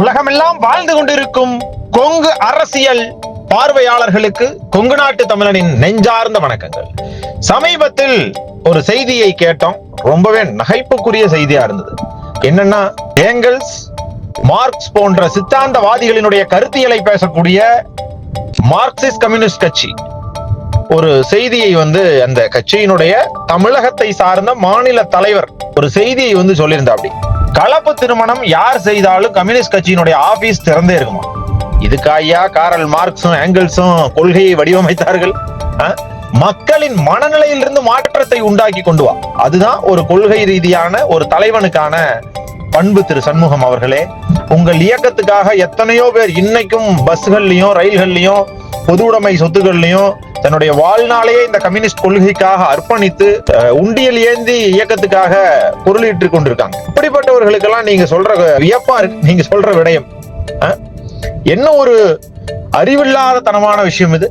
உலகமெல்லாம் வாழ்ந்து கொண்டிருக்கும் கொங்கு அரசியல் பார்வையாளர்களுக்கு கொங்கு நாட்டு தமிழனின் நெஞ்சார்ந்த வணக்கங்கள். சமீபத்தில் ஒரு செய்தியை கேட்டோம். ரொம்பவே நகைப்புக்குரிய செய்தியா இருந்தது. என்னன்னா ஏங்கல்ஸ் மார்க்ஸ் போன்ற சித்தாந்தவாதிகளினுடைய கருத்தியலை பேசக்கூடிய மார்க்சிஸ்ட் கம்யூனிஸ்ட் கட்சி. ஒரு செய்தியை வந்து அந்த கட்சியினுடைய தமிழகத்தை சார்ந்த மாநில தலைவர் ஒரு செய்தியை வந்து சொல்லியிருந்தா அப்படி கலப்பு திருமணம் யார் செய்தாலும் கம்யூனிஸ்ட் கட்சியினுடைய ஆபீஸ் திறந்தே இருக்குமா? இதுக்காயா காரல் மார்க்ஸும் ஆங்கிள்ஸும் கொள்கையை வடிவமைத்தார்கள். ஆ? மக்களின் மனநிலையிலிருந்து மாற்றத்தை உண்டாக்கி கொண்டு வா. அதுதான் ஒரு கொள்கை ரீதியான ஒரு தலைவனுக்கான பண்பு திரு சண்முகம் அவர்களே. உங்கள் இயக்கத்துக்காக எத்தனையோ பேர் இன்னைக்கும் பஸ்கள்லயும் ரயில்கள்லயும் பொது உடைமை சொத்துக்கள்லயும் தன்னுடைய வாழ்நாளையே இந்த கம்யூனிஸ்ட் கொள்கைக்காக அர்ப்பணித்து உண்டியல் ஏந்தி இயக்கத்துக்காக பொருளீட்டு கொண்டிருக்காங்க. இப்படிப்பட்டவர்களுக்கெல்லாம் நீங்க சொல்ற வியப்பா இருக்கு. நீங்க சொல்ற விடயம். என்ன ஒரு அறிவில்லாத தனமான விஷயம் இது?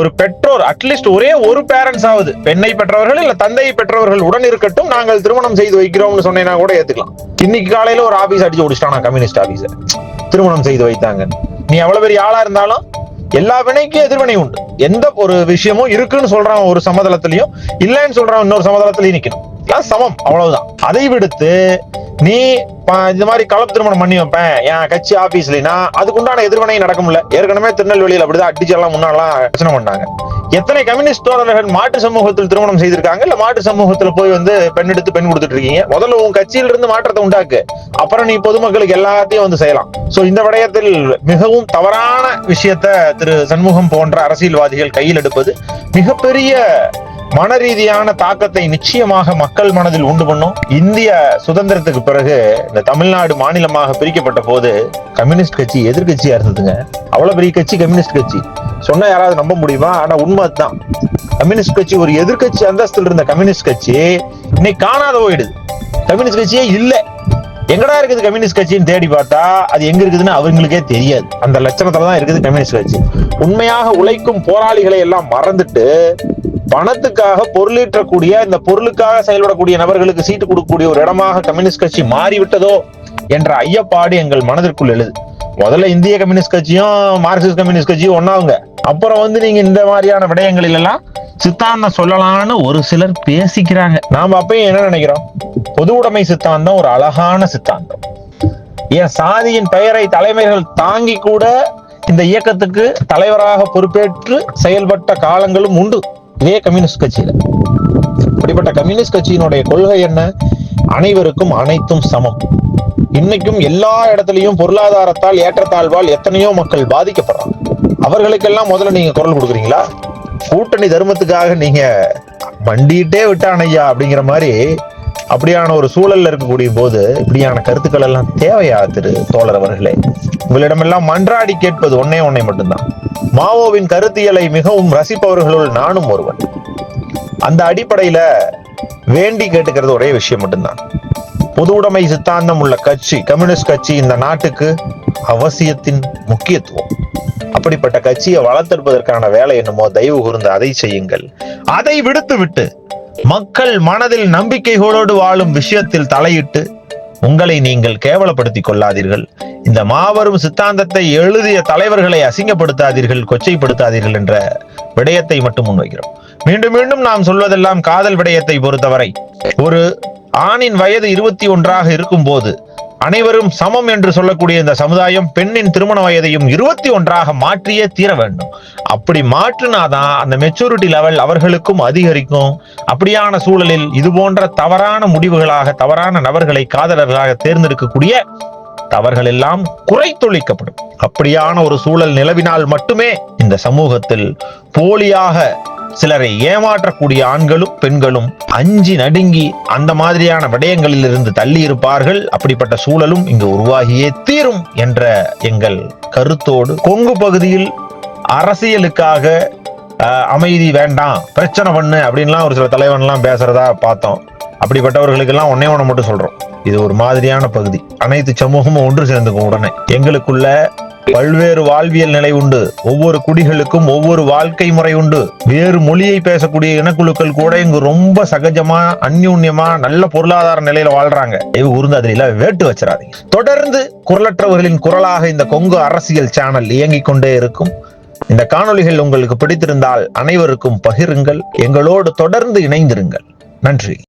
ஒரு பெற்றோர் அட்லீஸ்ட் ஒரே ஒரு பேரண்ட்ஸ் ஆகுது பெண்ணை பெற்றவர்கள் இல்ல தந்தையை பெற்றவர்கள் உடன் இருக்கட்டும் நாங்கள் திருமணம் செய்து வைக்கிறோம்னு சொன்னேன்னா கூட ஏத்துக்கலாம். இன்னைக்கு காலையில ஒரு ஆபீஸ் அடிச்சு ஓடிச்சிட்டானா கம்யூனிஸ்ட் ஆபீஸ் திருமணம் செய்து வைத்தாங்க நீ எவ்வளவு பெரிய ஆளா இருந்தாலும் எல்லா வினைக்கும் எதிர்வினை உண்டு. எந்த ஒரு விஷயமும் இருக்குன்னு சொல்றான் ஒரு சமதளத்திலையும் இல்லைன்னு சொல்றான் இன்னொரு சமதளத்திலையும் நிக்கணும். எல்லாம் சமம் அவ்வளவுதான். அதை விடுத்து நீ இந்த மாதிரி கலப்பு திருமணம் பண்ணி வைப்பேன். என் கட்சி ஆபீஸ்லனா அதுக்குண்டான எதிர்வினை நடக்கும்ல ஏற்கனவே திருநெல்வேலியில் அப்படிதான் அடிச்செல்லாம் முன்னாலாம் பிரச்சனை பண்ணாங்க. எத்தனை கம்யூனிஸ்ட் தோழர்கள் மாட்டு சமூகத்தில் திருமணம் செய்திருக்காங்க? இல்ல மாட்டு சமூகத்துல போய் வந்து பெண் எடுத்து பெண் கொடுத்துட்டு இருக்கீங்க? முதல்ல உன் கட்சியில இருந்து மாற்றத்தை உண்டாக்கு. அப்புறம் நீ பொதுமக்களுக்கு எல்லாத்தையும் வந்து செய்யலாம். சோ இந்த விடயத்தில் மிகவும் தவறான விஷயத்த திரு சண்முகம் போன்ற அரசியல்வாதிகள் கையில் எடுப்பது மிகப்பெரிய மன ரீதியான தாக்கத்தை நிச்சயமாக மக்கள் மனதில் உண்டு பண்ணும். இந்திய சுதந்திரத்துக்கு பிறகு இந்த தமிழ்நாடு மாநிலமாக பிரிக்கப்பட்ட போது கம்யூனிஸ்ட் கட்சி எதிர்கட்சியா இருந்ததுங்க. அவ்வளவு பெரிய கட்சி கம்யூனிஸ்ட் கட்சி. சொன்னா யாராவது நம்ப முடியுமா? ஆனா உண்மை தான் கம்யூனிஸ்ட் கட்சி ஒரு எதிர்க்கட்சி அந்தஸ்தில் இருந்த கம்யூனிஸ்ட் கட்சி இன்னைக்கு காணாத போயிடுது. கம்யூனிஸ்ட் கட்சியே இல்லை. எங்கடா இருக்குது கம்யூனிஸ்ட் கட்சின்னு தேடி பார்த்தா அது எங்க இருக்குதுன்னு அவங்களுக்கே தெரியாது. அந்த லட்சணத்துல தான் இருக்குது கம்யூனிஸ்ட் கட்சி. உண்மையாக உழைக்கும் போராளிகளை எல்லாம் மறந்துட்டு பணத்துக்காக பொருளீற்றக்கூடிய இந்த பொருளுக்காக செயல்படக்கூடிய நபர்களுக்கு சீட்டு கொடுக்கக்கூடிய ஒரு இடமாக கம்யூனிஸ்ட் கட்சி மாறிவிட்டதோ என்ற ஐயப்பாடு எங்கள் மனதிற்குள் எழுது. முதல்ல இந்திய கம்யூனிஸ்ட் கட்சியும் மார்க்சிஸ்ட் கம்யூனிஸ்ட் கட்சியும் ஒன்னாவுங்க அப்புறம் வந்து நீங்க இந்த மாதிரியான விடயங்களில் எல்லாம் சித்தாந்தம் சொல்லலாம்னு ஒரு சிலர் பேசிக்கிறாங்க. நாம அப்பயும் என்ன நினைக்கிறோம்? பொது உடைமை சித்தாந்தம் ஒரு அழகான சித்தாந்தம். ஏன் சாதியின் பெயரை தலைமைகள் தாங்கி கூட இந்த இயக்கத்துக்கு தலைவராக பொறுப்பேற்று செயல்பட்ட காலங்களும் உண்டு. இதே கம்யூனிஸ்ட் கட்சியில. இப்படிப்பட்ட கம்யூனிஸ்ட் கட்சியினுடைய கொள்கை என்ன? அனைவருக்கும் அனைத்தும் சமம். இன்னைக்கும் எல்லா இடத்துலயும் பொருளாதாரத்தால் ஏற்றத்தாழ்வால் எத்தனையோ மக்கள் பாதிக்கப்படுறாங்க. அவர்களுக்கெல்லாம் முதல்ல நீங்க குரல் கொடுக்குறீங்களா? கூட்டணி தர்மத்துக்காக நீங்க மண்டிட்டே விட்டான் ஐயா அப்படிங்கிற மாதிரி அப்படியான ஒரு சூழல்ல இருக்கக்கூடிய போது இப்படியான கருத்துக்கள் எல்லாம் தேவையா திரு தோழர் அவர்களே? உங்களிடமெல்லாம் மன்றாடி கேட்பது ஒன்னே ஒன்னே மட்டும்தான். மாவோவின் கருத்தியலை மிகவும் ரசிப்பவர்களுள் நானும் ஒருவன். அந்த அடிப்படையில வேண்டி கேட்டுக்கிறது ஒரே விஷயம் மட்டும்தான். பொது உடைமை சித்தாந்தம் உள்ள கட்சி கம்யூனிஸ்ட் கட்சி இந்த நாட்டுக்கு அவசியத்தின் முக்கியத்துவம். அப்படிப்பட்ட கட்சியை வளர்த்தெடுப்பதற்கான வேலை என்னமோ தயவு கூர்ந்து அதை செய்யுங்கள். அதை விடுத்து விட்டு மக்கள் மனதில் நம்பிக்கைகளோடு வாழும் விஷயத்தில் தலையிட்டு உங்களை நீங்கள் கேவலப்படுத்திக் கொள்ளாதீர்கள். இந்த மாபெரும் சித்தாந்தத்தை எழுதிய தலைவர்களை அசிங்கப்படுத்தாதீர்கள் கொச்சைப்படுத்தாதீர்கள் என்ற விடயத்தை மட்டும் முன்வைக்கிறோம். மீண்டும் மீண்டும் நாம் சொல்வதெல்லாம் காதல் விடயத்தை பொறுத்தவரை. ஒரு ஆணின் வயது இருபத்தி ஒன்றாக இருக்கும் போது அனைவரும் சமம் என்று சொல்லக்கூடிய இந்த சமுதாயம் பெண்ணின் திருமண வயதையும் இருபத்தி ஒன்றாக மாற்றியே தீர வேண்டும். அப்படி மாற்றினாதான் அந்த மெச்சூரிட்டி லெவல் அவர்களுக்கும் அதிகரிக்கும். அப்படியான சூழலில் இது போன்ற தவறான முடிவுகளாக தவறான நபர்களை காதலர்களாக தேர்ந்தெடுக்கக்கூடிய தவறுகள் எல்லாம் குறைத்தொழிக்கப்படும். அப்படியான ஒரு சூழல் நிலவினால் மட்டுமே இந்த சமூகத்தில் போலியாக சிலரை ஏமாற்றக்கூடிய ஆண்களும் பெண்களும் அஞ்சி நடுங்கி அந்த மாதிரியான விடயங்களில் இருந்து தள்ளி இருப்பார்கள் அப்படிப்பட்ட சூழலும் இங்கு உருவாகியே தீரும் என்ற எங்கள் கருத்தோடு கொங்கு பகுதியில் அரசியலுக்காக அமைதி வேண்டாம் பிரச்சனை பண்ணு அப்படின்லாம் ஒரு சில தலைவன்லாம் பேசுறதா பார்த்தோம். அப்படிப்பட்டவர்களுக்கெல்லாம் ஒன்னே ஒன்று மட்டும் சொல்றோம். இது ஒரு மாதிரியான பகுதி. அனைத்து சமூகமும் ஒன்று சேர்ந்துக்கும் உடனே. எங்களுக்குள்ள பல்வேறு வாழ்வியல் நிலை உண்டு. ஒவ்வொரு குடிகளுக்கும் ஒவ்வொரு வாழ்க்கை முறை உண்டு. வேறு மொழியை பேசக்கூடிய இனக்குழுக்கள் கூட இங்கு ரொம்ப சகஜமா அந்யூன்யமா நல்ல பொருளாதார நிலையில வாழ்றாங்க. இவ உருந்து வேட்டு வச்சிடாதீங்க. தொடர்ந்து குரலற்றவர்களின் குரலாக இந்த கொங்கு அரசியல் சேனல் இயங்கிக் கொண்டே இருக்கும். இந்த காணொளிகள் உங்களுக்கு பிடித்திருந்தால் அனைவருக்கும் பகிருங்கள் எங்களோடு தொடர்ந்து இணைந்திருங்கள். நன்றி.